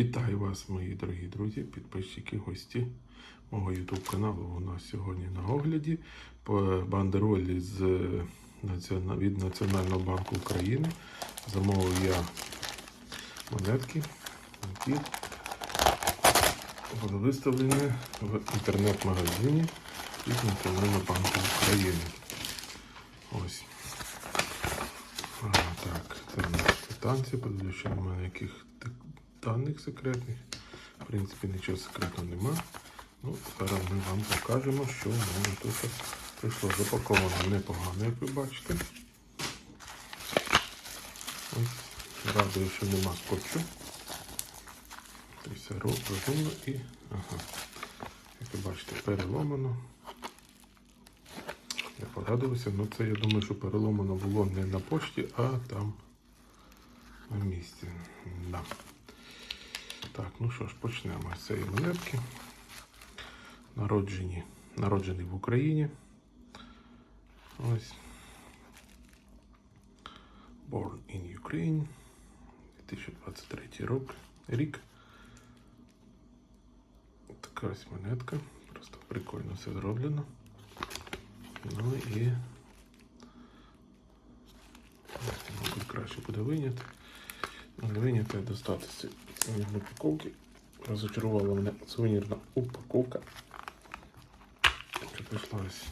Вітаю вас, мої дорогі друзі, підписчики, гості мого YouTube каналу. У нас сьогодні на огляді бандеролі з від Національного банку України. Замовив я монетки, які були виставлені в інтернет-магазині від Національного банку України. Ось. А, так, це в нас квитанція, подивлюся, що немає яких даних секретних. В принципі, нічого секретного нема. Ну, зараз ми вам покажемо, що в мене тут прийшло. Запаковано непогано, як ви бачите. Ось, радує, що нема скотчу. Все розумно і. Ага. Як ви бачите, переломано. Я порадувався, ну це я думаю, що переломано було не на пошті, а там на місці. Да. Так, ну що ж, почнемо з цієї монетки. Народжені, народжений в Україні. Ось. Born in Ukraine. 2023 рік. рік. Така ось монетка. Просто прикольно все зроблено. Ну і мабуть, краще буде виняти. Виняти достати з упаковки. Розочарувала мене сувенірна упаковка. Що прийшла ось.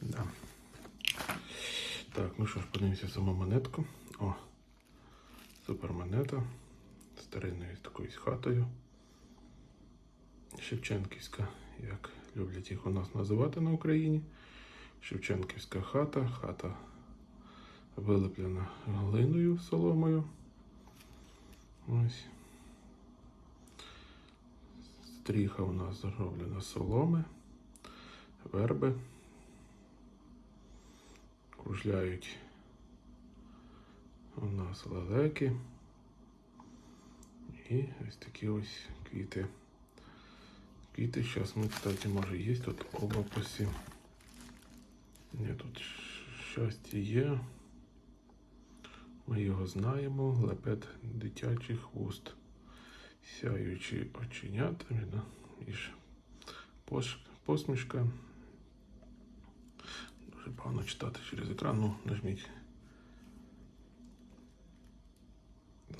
Да. Так, ну що ж, подивимося саму монетку. О, супер монета. Старинною такою хатою. Шевченківська, як люблять їх у нас називати на Україні. Шевченківська хата, хата вилеплена глиною соломою. Ось. Стріха у нас зроблена соломи, верби. Кружляють у нас лелеки. І ось такі ось квіти. Квіти зараз ми, кстати, може є тут описі. Ні, тут щастя є. Ми його знаємо. Лепет дитячих вуст. Сяючі оченята. да, пош- посмішка. Дуже погано читати через екран. Ну, нажміть.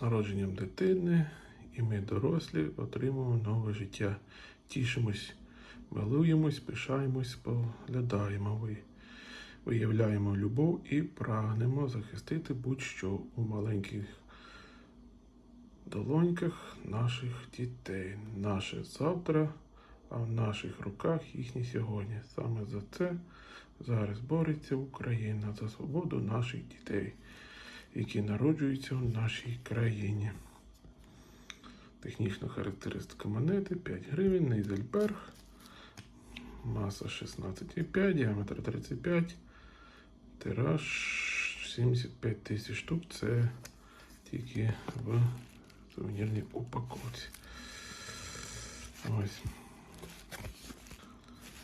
Народженням дитини, і ми дорослі отримуємо нове життя. Тішимось, милуємось, пишаємось, споглядаємо. Ви- Виявляємо любов і прагнемо захистити будь-що у маленьких долоньках наших дітей. Наше завтра, а в наших руках їхнє сьогодні. Саме за це зараз бореться Україна за свободу наших дітей, які народжуються в нашій країні. Технічна характеристика монети 5 гривень, Нейзельберг. Маса 16,5, діаметр 35, тираж 75 тисяч штук. Це тільки в сувенірній упаковці. Ось.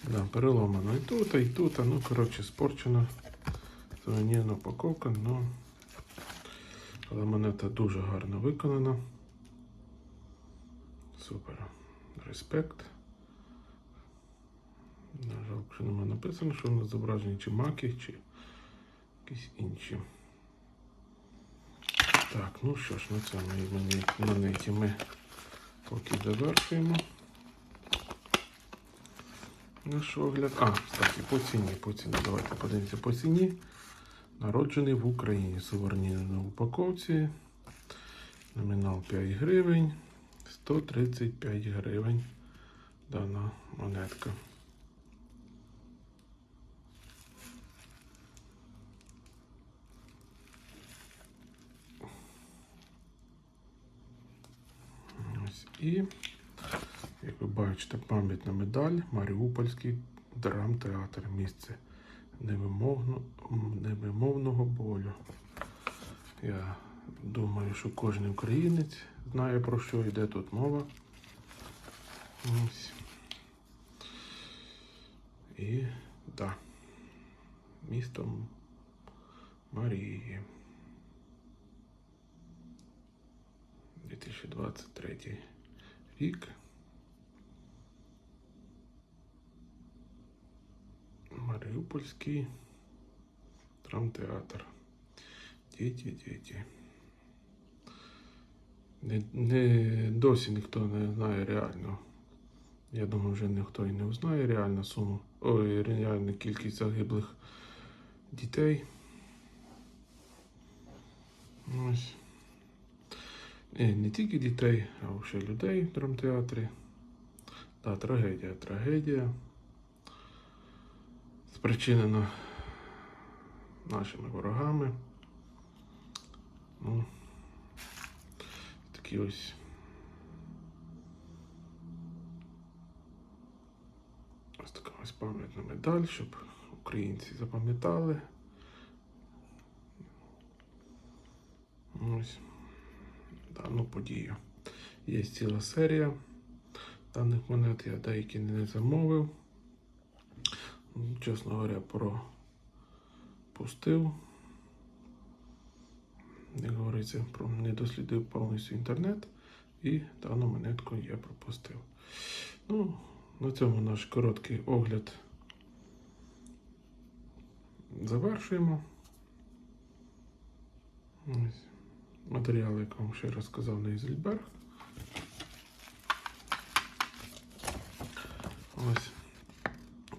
Да, переломано і тут, і тут. Ну, коротше, спорчена сувенірна упаковка, ну, але монета дуже гарно виконана. Супер. Респект. На жаль, що нема написано, що воно зображені чи маки, чи якісь інші. Так, ну що ж, на цьому монеті ми поки завершуємо. Наш огляд. А, кстати, по ціні, по ціні. Давайте подивимося по ціні. Народжений в Україні. Сувенірна упаковці. Номінал 5 гривень. 135 гривень дана монетка. Ось і, як ви бачите, пам'ятна медаль Маріупольський драмтеатр. Місце невимовно, невимовного болю. Я думаю, що кожен українець знає про що йде тут мова. Ось. І да. Місто Марії. 2023 рік. Маріупольський драмтеатр. Діти, діти. Не, не, досі ніхто не знає реально. Я думаю, вже ніхто і не узнає реальну суму. Ой, реальну кількість загиблих дітей. Ось. Не, не тільки дітей, а ще людей в драмтеатрі. Та трагедія, трагедія. Спричинена нашими ворогами. Ну, такі ось. Ось така ось пам'ятна медаль, щоб українці запам'ятали. Ось дану подію. Є ціла серія даних монет, я деякі не замовив. Чесно говоря, пропустив. Як говориться, про не дослідив повністю інтернет і дану монетку я пропустив. Ну, на цьому наш короткий огляд завершуємо. Ось. Матеріал, як вам ще розказав на Ізельберг. Ось.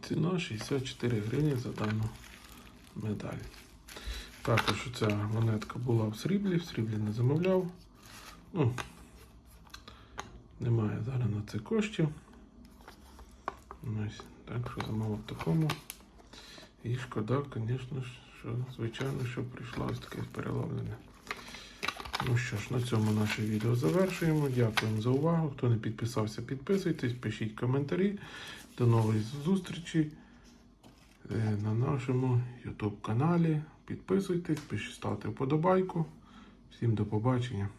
Ціна 64 гривні за дану медаль. Також ця монетка була в сріблі, в сріблі не замовляв. Ну, немає зараз на це коштів. Ось, так що замовив такому. І шкода, звісно, що звичайно, що прийшло ось таке переловлене. Ну що ж, на цьому наше відео завершуємо. Дякуємо за увагу. Хто не підписався, підписуйтесь, пишіть коментарі. До нової зустрічі е, на нашому YouTube каналі. Підписуйтесь, пишіть, ставте вподобайку. Всім до побачення.